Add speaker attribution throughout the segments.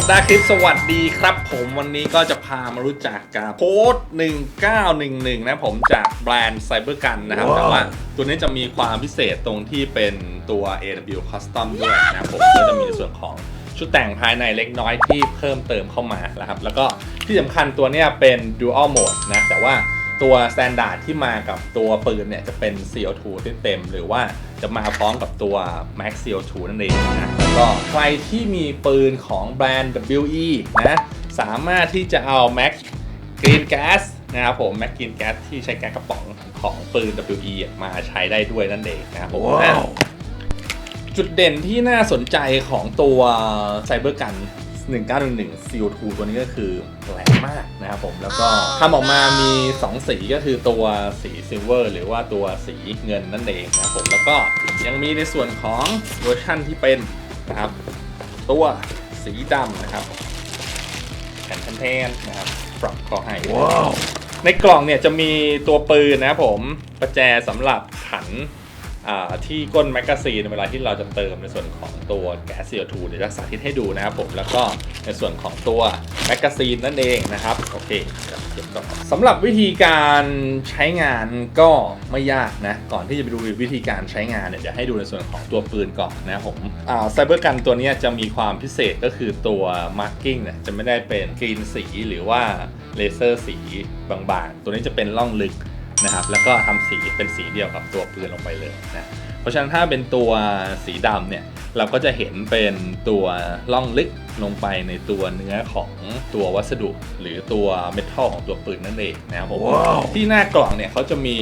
Speaker 1: สัปดาห์คลิปสวัสดีครับ ผมวันนี้ก็จะพามารู้จักกับโค้ด1911 นะผมจากแบรนด์ไซเบอร์กันนะครับ
Speaker 2: ว้าว
Speaker 1: แต่ว่าตัวนี้จะมีความพิเศษตรงที่เป็นตัว AW Custom ด้วยนะครับผมก็จะมีในส่วนของชุดแต่งภายในเล็กน้อยที่เพิ่มเติมเข้ามานะครับ แล้วก็ที่สำคัญตัวเนี้ยเป็น Dual Mode นะ แต่ว่าตัว Standard ที่มากับตัวปืนเนี่ยจะเป็น CO2 ที่เต็มหรือว่า จะมาพร้อมกับตัว Max CO2 นั่นเองนะแล้วก็ใครที่มีปืนของแบรนด์ WE นะ สามารถที่จะเอา Max Green Gas นะครับผม Max Green Gas ที่ใช้แก๊สกระป๋องของปืน WE มาใช้ได้ด้วยนั่นเองนะครับผม
Speaker 2: ว้าว
Speaker 1: จุดเด่นที่น่าสนใจของตัวไซเบอร์กัน 1911 CO2 ตัวนี้ก็คือแรงมากนะครับผมแล้วก็ทำออกมามี 2 สีก็คือตัวสีซิลเวอร์หรือว่าตัวสีเงินนั่นเองนะครับผมแล้วก็ยังมีในส่วนของเวอร์ชั่นที่เป็นนะครับตัวสีดำนะครับแผ่นแทนๆนะครับปรับเข้าให้
Speaker 2: ว้าว
Speaker 1: ในกล่องเนี่ยจะมีตัวปืนนะครับผมประแจสำหรับขันอ่า ที่ก้นแมกกาซีนเวลาที่เราจะเติมในส่วนของตัวแก๊ส CO2 เดี๋ยวจะสาธิตให้ดูนะครับผมแล้วก็ในส่วนของตัวแมกกาซีนนั่นเองนะครับโอเคเก็บก่อสำหรับวิธีการใช้งานก็ไม่ยากนะก่อนที่จะไปดูวิธีการใช้งานเนี่ยเดี๋ยวให้ดูในส่วนของตัวปืนก่อนนะครับผมไซเบอร์กันตัวนี้จะมีความพิเศษก็คือตัวมาร์กิ้งเนี่ยจะไม่ได้เป็นกรีนสีหรือว่าเลเซอร์สีบางๆ ตัวนี้จะเป็นล่องลึก นะครับแล้วก็ทำสีเป็นสีเดียวกับตัวปืนลงไปเลยนะเพราะฉะนั้นถ้าเป็นตัวสีดำเนี่ยเราก็จะเห็นเป็นตัวล่องลึกลงไปในตัวเนื้อของตัววัสดุ หรือตัวเมทัลของตัวปืนนั่นเองนะครับผม
Speaker 2: ว้าว
Speaker 1: ที่หน้ากล่องเนี่ยเขาจะมี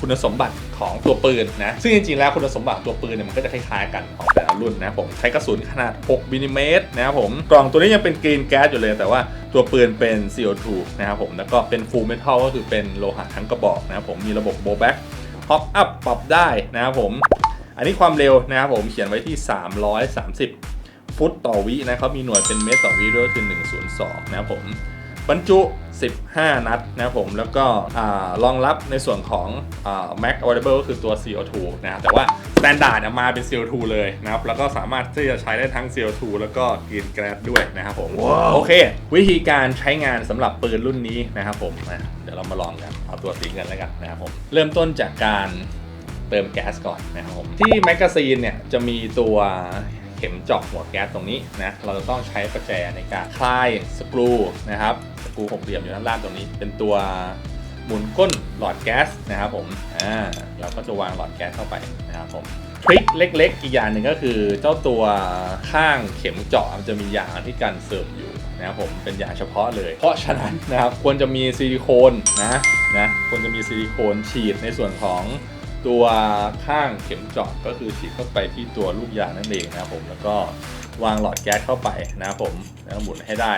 Speaker 1: คุณสมบัติของตัวปืนนะซึ่งจริงๆแล้วคุณสมบัติของตัวปืนเนี่ยมันก็จะคล้ายๆกันของแต่ ละรุ่นนะครับผมใช้กระสุนขนาด 6มิลลิเมตรนะครับผมกล่องตัวนี้ยังเป็นกรีนแก๊สอยู่เลย แต่ว่าตัวปืนเป็น CO2 นะครับผมแล้วก็เป็นฟูลเมทัลก็คือเป็นโลหะทั้งกระบอกนะครับผมมีระบบโบแบ็กพ็อปอัพปรับได้นะครับผม อันนี้ความเร็วนะครับผมเขียนไว้ที่ 330 ฟุตต่อวินะครับมีหน่วยเป็นเมตรต่อวิด้วยก็คือ 102 นะครับผมบรรจุ 15 นัดนะครับผมแล้วก็อ่ารองรับในส่วนของอ่า Max Available ก็คือตัว CO2 นะครับแต่ว่า Standard เนี่ยมาเป็น CO2 เลยนะครับแล้วก็สามารถที่จะใช้ได้ทั้ง CO2 แล้วก็ Green Gas ด้วยนะครับผม
Speaker 2: ว้าว
Speaker 1: โอเค วิธีการใช้งานสำหรับปืนรุ่นนี้นะครับผมนะเดี๋ยวเรามาลองกันเอาตัวสีเงินแล้วกันนะครับผมเริ่มต้นจากการเติมแก๊สก่อนนะครับผมที่แมกกาซีนเนี่ยจะมีตัวเข็มเจาะหัวแก๊สตรงนี้นะเราจะต้องใช้ประแจในการคลายสกรูนะครับสก รูหกเหลี่ยมอยู่ด้านล่างตรงนี้ เป็นตัวหมุนก้นหลอดแก๊สนะครับผมอ่าเราก็จะวางหลอดแก๊สเข้าไปนะครับผมทริคเล็ก ๆ อีกอย่างหนึ่งก็คือเจ้าตัวข้างเข็มเจาะมันจะมียางที่กันเสริมอยู่นะครับผมเป็นยางเฉพาะเลย เพราะฉะนั้นนะครับควรจะมีซิลิโคนนะนะควรจะมีซิลิโคนฉีดในส่วนของตัวข้างเข็มเจาะก็คือฉีดเข้าไปที่ตัวลูกยางนั่นเองนะครับผมแล้วก็วางหลอดแก๊สเข้าไปนะครับผมแล้วหมุนให้ได้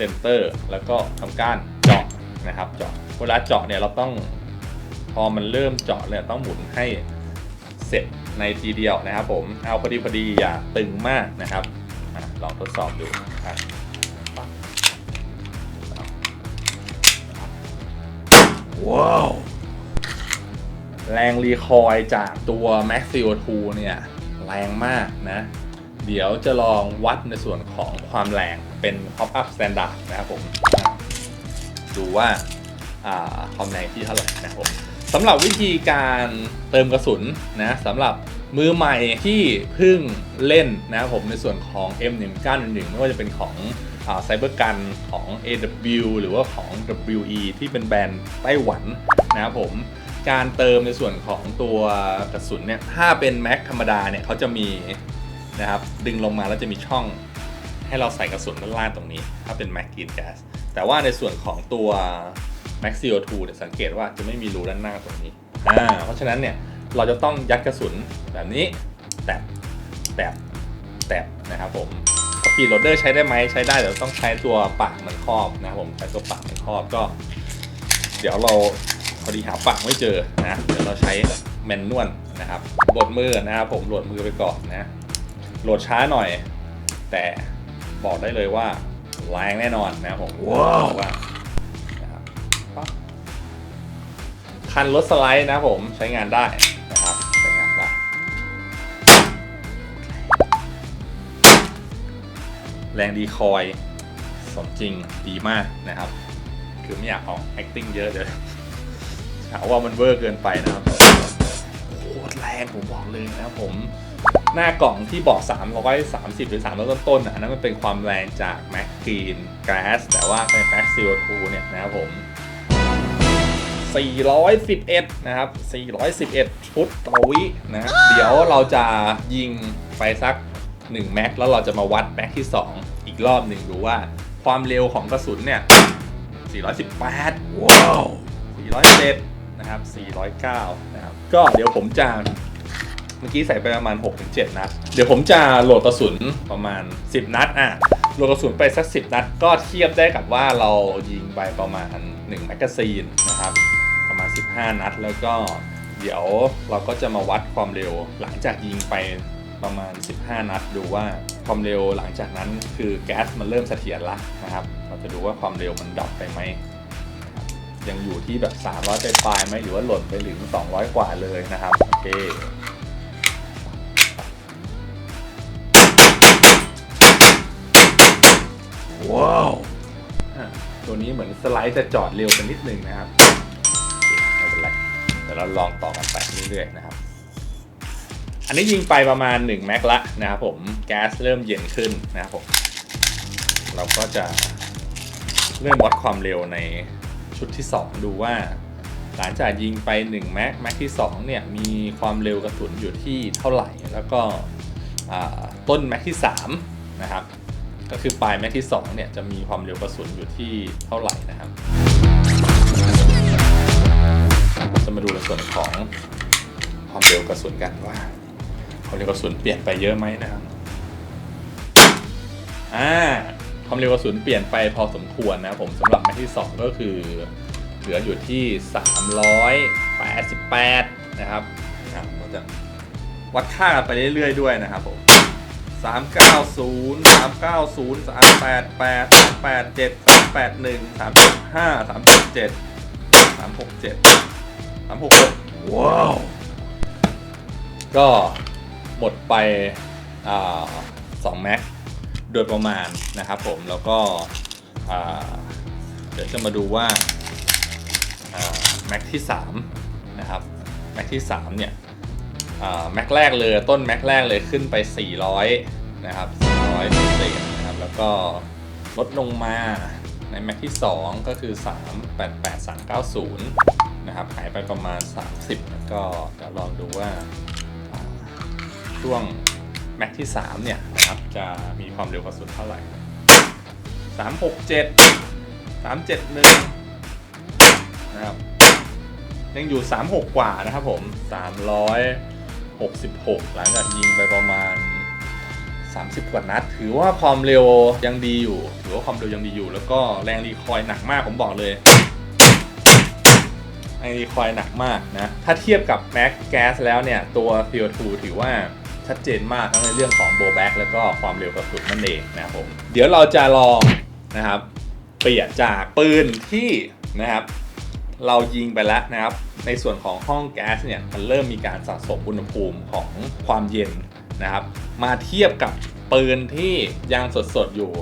Speaker 1: ซนเตอร์ แล้วก็ทำการเจาะนะครับเจาะเวลาเจาะเนี่ยเราต้องพอมันเริ่มเจาะเนี่ยต้องหมุนให้เสร็จในทีเดียวนะครับ ผมเอาพอดีพอดีอย่าตึงมากนะครับอลองทดสอบดูอะปั๊บ
Speaker 2: ว้าว
Speaker 1: แรงรีคอยจากตัว Max CO2 เนี่ย แรงมากนะ เดี๋ยวจะลองวัดในส่วนของความแรง เป็น Pop Up Standard นะครับผมอะดูว่าอ่าความแรงที่เท่าไหร่นะครับผมสำหรับวิธีการเติมกระสุนนะสำหรับมือใหม่ที่เพิ่งเล่นนะครับผมในส่วนของ M1911 ไม่ว่าจะเป็นของไซเบอร์กันของ AW หรือว่าของ WE ที่เป็นแบรนด์ไต้หวันนะครับผมการเติมในส่วนของตัวกระสุนเนี่ยถ้าเป็นแม็กธรรมดาเนี่ยเขาจะมีนะครับดึงลงมาแล้วจะมีช่อง ให้เราใส่กระสุนด้านล่างตรงนี้ ถ้าเป็นแม็กกีนแก๊สแต่ว่าในส่วนของตัว Max CO2 เนี่ยสังเกตว่าจะไม่มีรูด้านหน้าตรงนี้อ่าเพราะฉะนั้นเนี่ยเราจะต้องยัดกระสุนแบบนี้แตบแตบแตบนะครับผมปีโรเดอร์ใช้ได้ไหมใช้ได้แต่ต้องใช้ตัวปากมันครอบนะครับผมใช้ตัวปากมันครอบก็ เดี๋ยวเราพอดีหาปากไม่เจอนะเดี๋ยวเราใช้แมนนวลนะครับโหลดมือนะครับผมโหลดมือไปก่อนนะโหลดช้าหน่อย แต่ บอกได้เลยว่าแรงแน่นอนนะครับผม
Speaker 2: ว้าว
Speaker 1: ว่านะครับปั๊บคันรถสไลด์นะครับผมใช้งานได้นะครับใช้งานได้แแรงดีคอยสมจริงดีมากนะครับ คือไม่อยากออก acting เยอะเดี๋ยวหาว่ามันเวอร์เกินไปนะครับโคตรแรงผมบอกเลยนะครับผม หน้ากล่องที่บอก 330 หรือ300ต้นๆอะอันนั้นมันเป็นความแรงจาก Mac Green Glass แต่ว่าใน Mac CO2 เนี่ยนะครับผม 411 นะครับ 411 ชุดต่อวินะเดี๋ยวเราจะยิงไปสัก 1 แม็ก แล้วเราจะมาวัดแม็กที่ 2 อีกรอบหนึ่งดูว่าความเร็วของกระสุนเนี่ย 418 ว้าว 407 นะครับ 409 นะครับ ก็เดี๋ยวผมจะ เมื่อกี้ใส่ไปประมาณ 6-7 นัด เดี๋ยวผมจะโหลดกระสุนประมาณ 10 นัดอะโหลดกระสุนไปสัก 10 นัด ก็เทียบได้กับว่าเรายิงไปประมาณ1แมกกาซีนนะครับประมาณ 15 นัด แล้วก็เดี๋ยวเราก็จะมาวัดความเร็วหลังจากยิงไปประมาณ 15 นัด ดูว่าความเร็วหลังจากนั้นคือแก๊สมันเริ่มเสถียรละนะครับ เราจะดูว่าความเร็วมันดรอปไปไหมยังอยู่ที่แบบ 300 ไปปลายไหมหรือว่าหล่นไปถึง 200 กว่าเลยนะครับ โอเค ตัวนี้เหมือนสไลด์จะจอดเร็วไปนิดนึงนะครับไม่เป็นไรเดี๋ยวเราลองต่อกันไปเรื่อยๆนะครับ อันนี้ยิงไปประมาณ1แม็กละนะครับผมแก๊สเริ่มเย็นขึ้นนะครับผมเราก็จะเริ่มวัดความเร็วในชุดที่ 2 ดูว่า หลังจากยิงไป1แม็กแม็กที่2เนี่ยมีความเร็วกระสุนอยู่ที่เท่าไหร่ แล้วก็ต้นแม็กที่3นะครับ ก็คือปลายแม็กที่2เนี่ยจะมีความเร็วกระสุนอยู่ที่เท่าไหร่นะครับจะมาดูในส่วนของความเร็วกระสุนกันว่าความเร็วกระสุนเปลี่ยนไปเยอะไหมนะครับอ่าความเร็วกระสุนเปลี่ยนไปพอสมควรนะผมสำหรับแม็กที่ 2 ก็คือเหลืออยู่ที่ 388 นะครับเราจะวัดค่ากันไปเรื่อยๆด้วยนะครับผม 390 390 388 387 381 375 377 367 366ว้าว ก็หมดไปอ่า2แม็กโดยประมาณนะครับผมแล้วก็อ่าเดี๋ยวจะมาดูว่าอ่าแม็กที่3นะครับแม็กที่3เนี่ยอ่า แม็กแรกเลยต้นแม็กแรกเลยขึ้นไป 400 นะครับ 400เศษนะครับ แล้วก็ลดลงมาในแม็กที่ 2 ก็คือ 388 390 นะครับ หายไปประมาณ 30 แล้วก็เดี๋ยวลองดูว่าช่วงแม็กที่ 3 เนี่ยนะครับ จะมีความเร็วกระสุนเท่าไหร่ 367 371 นะครับ ยังอยู่ 36 กว่านะครับผม 300 66 หลังจากยิงไปประมาณ 30 กว่านัด ถือว่าความเร็วยังดีอยู่ ถือว่าความเร็วยังดีอยู่ แล้วก็แรงรีคอยล์หนักมากผมบอกเลยแรงรีคอยล์หนักมากนะ ถ้าเทียบกับ Max Gas แล้วเนี่ย ตัว CO2 ถือว่าชัดเจนมากทั้งในเรื่องของ blowback แล้วก็ความเร็วกระสุนนั่นเองนะผมเดี๋ยวเราจะลองนะครับเปลี่ยนจากปืนที่นะครับ เรายิงไปแล้วนะครับ ในส่วนของห้องแก๊สเนี่ยมันเริ่มมีการสะสมอุณหภูมิของความเย็นนะครับ มาเทียบกับปืนที่ยังสดๆอยู่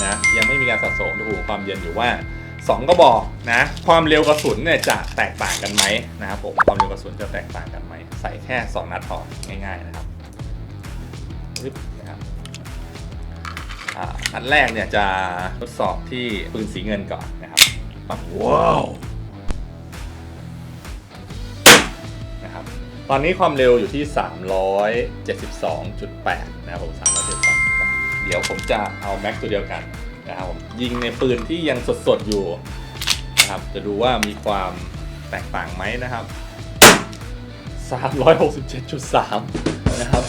Speaker 1: นะยังไม่มีการสะสมอุณหภูมิความเย็นอยู่ว่า 2ก็บอกนะความเร็วกระสุนเนี่ยจะแตกต่างกันไหมนะครับผมความเร็วกระสุนจะแตกต่างกันไหมใส่แค่ 2 นัดพอง่าย ๆนะครับนะครับอันแรกเนี่ยจะทดสอบที่ปืนสีเงินก่อนนะครับปั๊บว้าว ตอนนี้ความเร็วอยู่ที่ 372.8 นะครับผม 372.8 เดี๋ยวผมจะเอาแม็กตัวเดียวกันนะครับผมยิงในปืนที่ยังสดๆอยู่นะครับ จะดูว่ามีความแตกต่างไหมนะครับ 367.3 นะครับ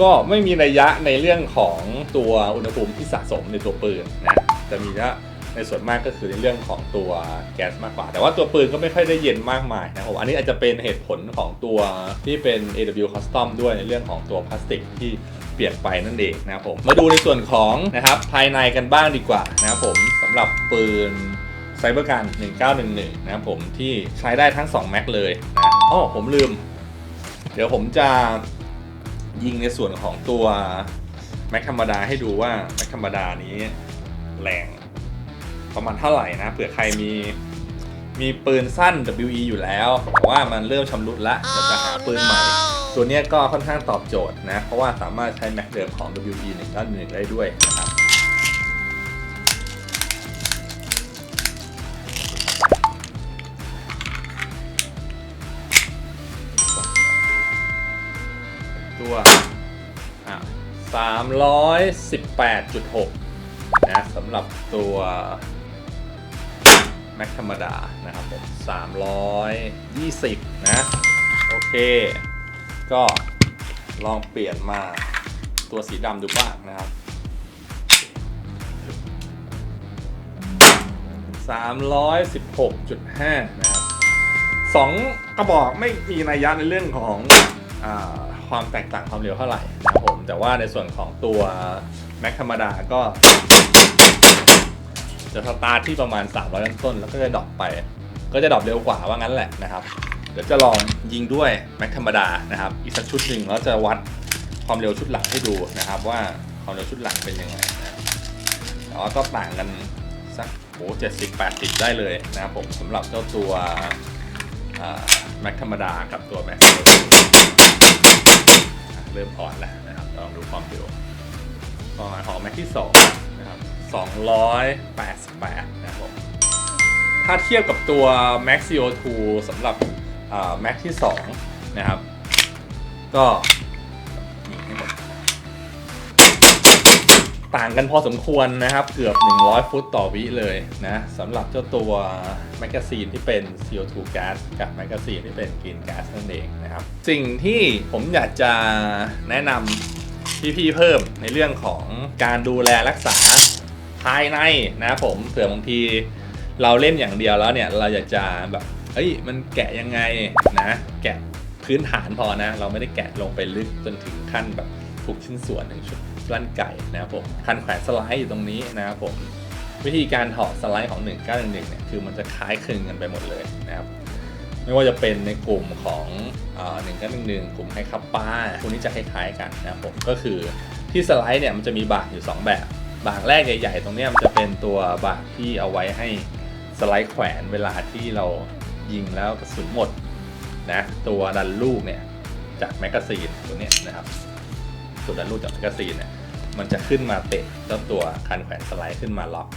Speaker 1: ก็ไม่มีนัยยะในเรื่องของตัวอุณหภูมิที่สะสมในตัวปืนนะ จะมีนะ ในส่วนมากก็คือในเรื่องของตัวแก๊สมากกว่า แต่ว่าตัวปืนก็ไม่ค่อยได้เย็นมากมายนะครับอันนี้อาจจะเป็นเหตุผลของตัวที่เป็น AW Custom ด้วยในเรื่องของตัวพลาสติกที่เปลี่ยนไปนั่นเองนะครับผมมาดูในส่วนของนะครับภายในกันบ้างดีกว่านะครับผมสำหรับปืนไซเบอร์กัน 1911 นะครับผมที่ใช้ได้ทั้ง 2 แม็กเลยนะอ๋อผมลืม เดี๋ยวผมจะยิงในส่วนของตัวแม็กธรรมดาให้ดูว่าแม็กธรรมดานี้แรง ประมาณเท่าไหร่นะเผื่อใครมีมีปืนสั้น WE อยู่แล้วแต่ว่ามันเริ่มชำรุดละอยากจะหาปืนใหม่ ตัวเนี้ยก็ค่อนข้างตอบโจทย์นะ เพราะว่าสามารถใช้แม็กเดิมของ WE 1 9 1ได้ด้วยนะครับตัวอะ318.6 นะสำหรับตัว แม็กธรรมดานะครับผม320 นะ โอเค ก็ลองเปลี่ยนมาตัวสีดำดูบ้างนะครับ 316.5 นะครับสองกระบอกไม่มีนัยยะในเรื่องของอความแตกต่างความเร็วเท่าไหร่นะครับผมแต่ว่าในส่วนของตัวแม็กธรรมดาก็ จะสตาร์ทที่ประมาณ 300 ต้นๆแล้วก็จะดรอปไป ก็จะดรอปเร็วกว่าว่างั้นแหละนะครับ เดี๋ยวจะลองยิงด้วยแม็กธรรมดานะครับ อีกสักชุดหนึ่งแล้วจะวัดความเร็วชุดหลังให้ดูนะครับ ว่าความเร็วชุดหลังเป็นยังไงนะแต่ว่าก็ต่างกันสักโหเจ็ดสิบแปดสิบได้เลยนะครับผมสำหรับเจ้าตัวแม็กธรรมดากับตัวแม็กเริ่มอ่อนแล้วนะครับลองดูความเร็วประมาณของแม็กที่สอง นะครับสองร้อยแปดสิบแปดนะครับผมถ้าเทียบกับตัว Max CO2 สำหรับ Max ที่ 2 นะครับ ก็ยิงให้หมดต่างกันพอสมควรนะครับ เกือบ 100 ฟุตต่อวิเลยนะสำหรับเจ้าตัวแมกกาซีนที่เป็น CO2 gas กับแมกกาซีนที่เป็น Green gas นั่นเองนะครับ สิ่งที่ผมอยากจะแนะนำพี่ๆเพิ่มในเรื่องของการดูแลรักษา ภายในนะครับผมเผื่อบางทีเราเล่นอย่างเดียวแล้วเนี่ยเราอยากจะแบบเฮ้ยมันแกะยังไงนะแกะพื้นฐานพอนะ เราไม่ได้แกะลงไปลึกจนถึงขั้นแบบทุกชิ้นส่วนหนึ่งชุดลั่นไก่นะครับผมคันแขวนสไลด์อยู่ตรงนี้นะครับผมวิธีการถอดสไลด์ของ 1911เนี่ยคือมันจะคล้ายคลึงกันไปหมดเลยนะครับไม่ว่าจะเป็นในกลุ่มของหนึ่งก็หนึ่งหนึ่งกลุ่มไฮคัปป้าพวกนี้จะคล้ายๆกันนะครับผมก็คือที่สไลด์เนี่ยมันจะมีบากอยู่ 2 แบบ บากแรกใหญ่ ๆ ตรงนี้มันจะเป็นตัวบากที่เอาไว้ให้สไลด์แขวนเวลาที่เรายิงแล้วกระสุนหมดนะตัวดันลูกเนี่ยจากแมกกาซีนตัวนี้นะครับตัวดันลูกจากแมกกาซีนเนี่ยมันจะขึ้นมาเตะเจ้าตัวคันแขวนสไลด์ขึ้นมาล็อก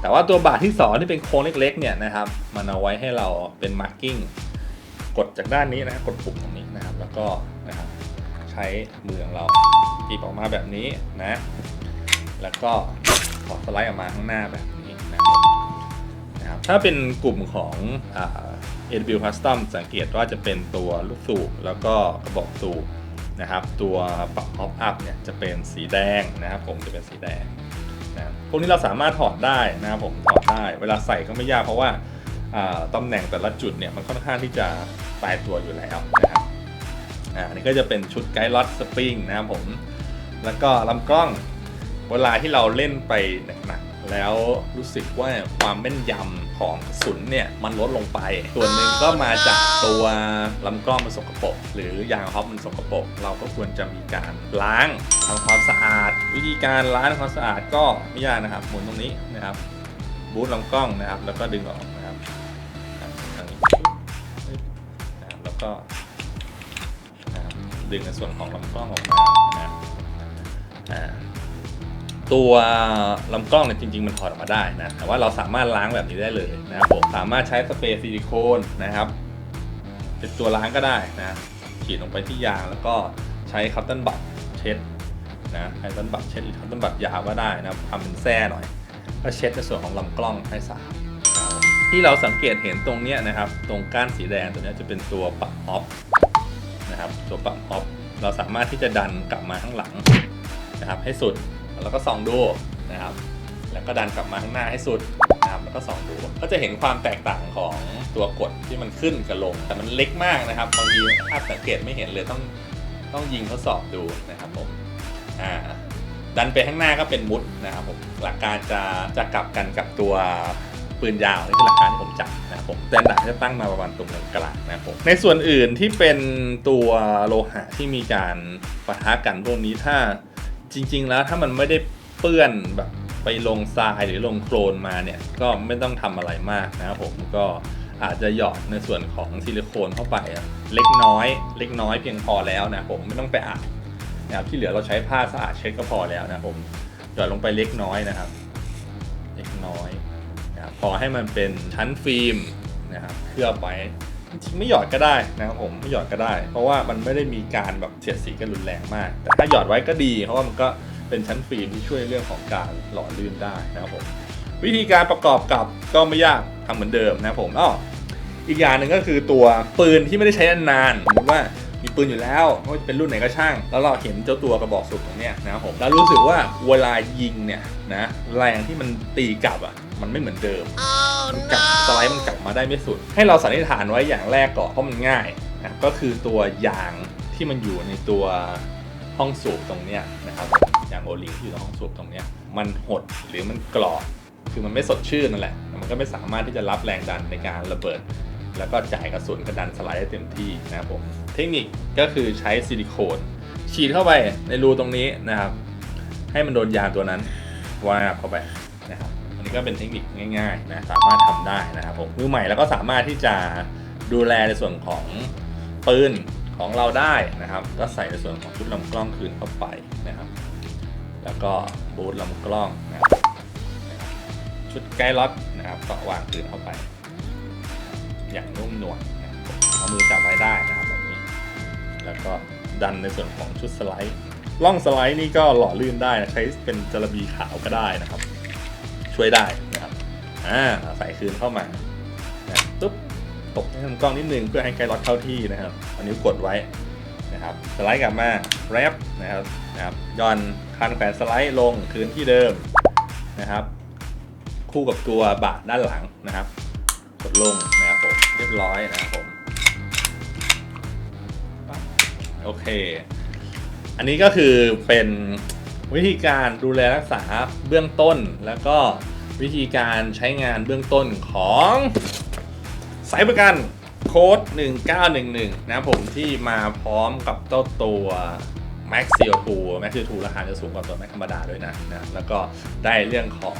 Speaker 1: แต่ว่าตัวบาทที่สองที่เป็นโค้งเล็กๆเนี่ยนะครับมันเอาไว้ให้เราเป็นมาร์กิ้งกดจากด้านนี้นะกดปุ่มตรงนี้นะครับ แล้วก็นะครับใช้มือของเราจีบออกมาแบบนี้นะ แล้วก็ขอสไลด์ออกมาข้างหน้าแบบนี้นะครับถ้าเป็นกลุ่มของอ AW Custom สังเกตว่าจะเป็นตัวลูกสูบแล้วก็กระบอกสูบนะครับ ตัวปรับออฟอัพเนี่ยจะเป็นสีแดงนะครับ ผมจะเป็นสีแดงนะพวกนี้เราสามารถถอดได้นะครับผมถอดได้ เวลาใส่ก็ไม่ยากเพราะว่าตำแหน่งแต่ละจุดเนี่ยมันค่อนข้างที่จะตายตัวอยู่แล้วนะครับอ่าอันนี่ก็จะเป็นชุดไกด์ล็อตสปริงนะครับผม แล้วก็ลำกล้อง เวลาที่เราเล่นไปหนักๆแล้วรู้สึกว่าความแม่นยำของกระสุนเนี่ยมันลดลงไป ส่วนหนึ่งก็มาจากตัวลำกล้องมันสกปรกหรือยางฮอปมันสกปรกเราก็ควรจะมีการล้างทำความสะอาด วิธีการล้างทำความสะอาดก็ไม่ยากนะครับหมุนตรงนี้นะครับ บูทลำกล้องนะครับ แล้วก็ดึงออกนะครับแล้วก็ดึงในส่วนของลำกล้องออกมานะครับอ่า ตัวลำกล้องเนี่ยจริง ๆ มันถอดออกมาได้นะแต่ว่าเราสามารถล้างแบบนี้ได้เลยนะครับผมสามารถใช้สเปรย์ซิลิโคนนะครับเป็นตัวล้างก็ได้นะฉีดลงไปที่ยางแล้วก็ใช้คัตเติ้ลบัตเช็ดนะคัตเติ้ลบัตเช็ดหรือคัตเติ้ลบัตยาวก็ได้นะทำเป็นแส้หน่อย ก็เช็ดในส่วนของลำกล้องให้สะอาดที่เราสังเกตเห็นตรงเนี้ยนะครับ ตรงก้านสีแดงตัวนี้จะเป็นตัวปรับออฟนะครับตัวปรับออฟเราสามารถที่จะดันกลับมาข้างหลังนะครับให้สุด แล้วก็ส่องดูนะครับ แล้วก็ดันกลับมาข้างหน้าให้สุดนะครับแล้วก็ส่องดู ก็จะเห็นความแตกต่างของตัวกดที่มันขึ้นกับลง แต่มันเล็กมากนะครับบางทีถ้าสังเกตไม่เห็นเลยต้องต้องยิงทดสอบดูนะครับผมอ่าดันไปข้างหน้าก็เป็นมุดนะครับผมหลักการจะจะกลับกันกับตัวปืนยาวนี่คือหลักการที่ผมจับนะครับผมแต่ดักจะตั้งมาประมาณตรงกลางนะครับผมในส่วนอื่นที่เป็นตัวโลหะที่มีการปะทะกันพวกนี้ถ้า จริง ๆ แล้วถ้ามันไม่ได้เปื้อนแบบไปลงทรายหรือลงโคลนมาเนี่ยก็ไม่ต้องทำอะไรมากนะครับผมก็อาจจะหยอดในส่วนของซิลิโคนเข้าไปเล็กน้อย เล็กน้อยเพียงพอแล้วนะผมไม่ต้องไปอาบนะครับที่เหลือเราใช้ผ้าสะอาดเช็ดก็พอแล้วนะผมหยอดลงไปเล็กน้อยนะครับ เล็กน้อยนะครับพอให้มันเป็นชั้นฟิล์มนะครับเคลือบไว้ จริงไม่หยอดก็ได้นะครับผมไม่หยอดก็ได้ เพราะว่ามันไม่ได้มีการแบบเสียดสีกันรุนแรงมาก แต่ถ้าหยอดไว้ก็ดี เพราะว่ามันก็เป็นชั้นฟิล์มที่ช่วยเรื่องของการหล่อลื่นได้นะครับผมวิธีการประกอบกับก็ไม่ยากทำเหมือนเดิมนะครับผมอ้ออีกอย่างหนึ่งก็คือตัวปืนที่ไม่ได้ใช้นานสมมติว่ามีปืนอยู่แล้วไม่ว่าจะเป็นรุ่นไหนก็ช่าง แล้วเราเห็นเจ้าตัวกระบอกสูบตรงเนี้ยนะครับผมแล้วรู้สึกว่าเวลายิงเนี่ยนะแรงที่มันตีกลับอะ มันไม่เหมือนเดิม มันกลับสไลด์มันกลับมาได้ไม่สุด ให้เราสันนิษฐานไว้อย่างแรกก่อนเพราะมันง่ายนะก็คือตัวยางที่มันอยู่ในตัวห้องสูบตรงเนี้ยนะครับยางโอลิงที่อยู่ในห้องสูบตรงเนี้ยมันหดหรือมันกรอบคือมันไม่สดชื่นนั่นแหละ มันก็ไม่สามารถที่จะรับแรงดันในการระเบิด แล้วก็จ่ายกระสุนกระดันสไลด์ได้เต็มที่นะครับผมเทคนิคก็คือใช้ซิลิโคนฉีดเข้าไปในรูตรงนี้นะครับ ให้มันโดนยางตัวนั้นวาบเข้าไปนะครับอันนี้ ก็เป็นเทคนิคง่ายๆนะสามารถทำได้นะครับผมมือใหม่แล้วก็สามารถที่จะดูแลในส่วนของปืนของเราได้นะครับ ก็ใส่ในส่วนของชุดลำกล้องคืนเข้าไปนะครับ แล้วก็บูทลำกล้องนะครับชุดไกด์ล็อตนะครับก็วางคืนเข้าไป อย่างนุ่มนวลนะครับเอามือจับไว้ได้นะครับแบบนี้ แล้วก็ดันในส่วนของชุดสไลด์ล่องสไลด์นี่ก็หล่อลื่นได้นะใช้เป็นจระบีขาวก็ได้นะครับ ช่วยได้นะครับอ่าใส่คืนเข้ามานะตุ๊บตบให้ลำกล้องนิดนึงเพื่อให้ไกด์ล็อตเข้าที่นะครับอันนี้วกดไว้นะครับสไลด์กลับมาแรปนะครับนะครับย่อนคันแขวนสไลด์ลงคืนที่เดิมนะครับ คู่กับตัวบาทด้านหลังนะครับ กดลงนะครับผมเรียบร้อยนะครับผมโอเค อันนี้ก็คือเป็น วิธีการดูแลรักษาเบื้องต้น แล้วก็วิธีการใช้งานเบื้องต้นของสายประกันโค้ด 1911 นะผมที่มาพร้อมกับเจ้าตัว Max CO2 Max CO2 ราคาจะสูงกว่าตัว Max ธรรมดาด้วยนะนะแล้วก็ได้เรื่องของ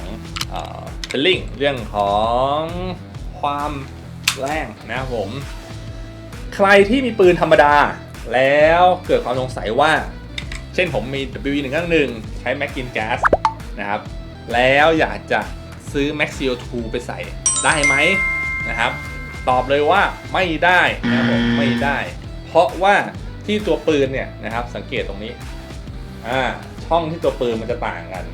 Speaker 1: เอ่อ selling เรื่องของความแรงนะผม ใครที่มีปืนธรรมดา แล้วเกิดความสงสัยว่า เช่นผมมี WV191 ใช้ Max กินแก๊สนะครับ แล้วอยากจะซื้อ Max CO2 ไปใส่ได้ไหมนะครับ ตอบเลยว่าไม่ได้นะครับผมไม่ได้ เพราะว่าที่ตัวปืนเนี่ยนะครับสังเกตตรงนี้อ่าช่องที่ตัวปืนมันจะต่างกัน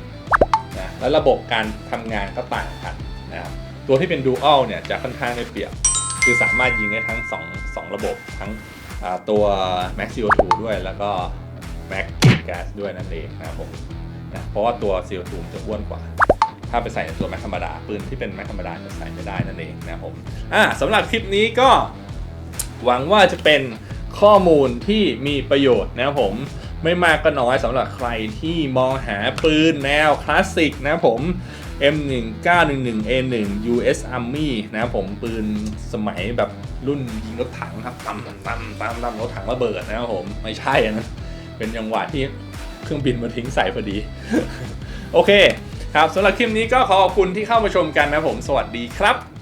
Speaker 1: นะแล้วระบบการทำงานก็ต่างกันนะครับตัวที่เป็น Dual เนี่ยจะค่อนข้างได้เปรียบ คือสามารถยิงได้ทั้ง 2 2 ระบบทั้งตัว Max CO2 ด้วยแล้วก็ Max Gas ด้วยนั่นเองนะครับผมนะเพราะว่าตัว CO2 มันจะอ้วนกว่า ถ้าไปใส่ในตัวแม็กธรรมดาปืนที่เป็นแม็กธรรมดาจะใส่ไม่ได้นั่นเองนะครับผมอ่าสำหรับคลิปนี้ก็หวังว่าจะเป็นข้อมูลที่มีประโยชน์นะครับผมไม่มากก็น้อยสำหรับใครที่มองหาปืนแนวคลาสสิกนะครับผม M1911A1 US Army นะครับผมปืนสมัยแบบรุ่นยิงรถถังครับตั้มตั้มตั้มตั้มรถถังระเบิดนะครับผมไม่ใช่นะ เป็นจังหวะที่เครื่องบินมาทิ้งใส่พอดี โอเค ครับสำหรับคลิปนี้ก็ขอขอบคุณที่เข้ามาชมกันนะผม สวัสดีครับ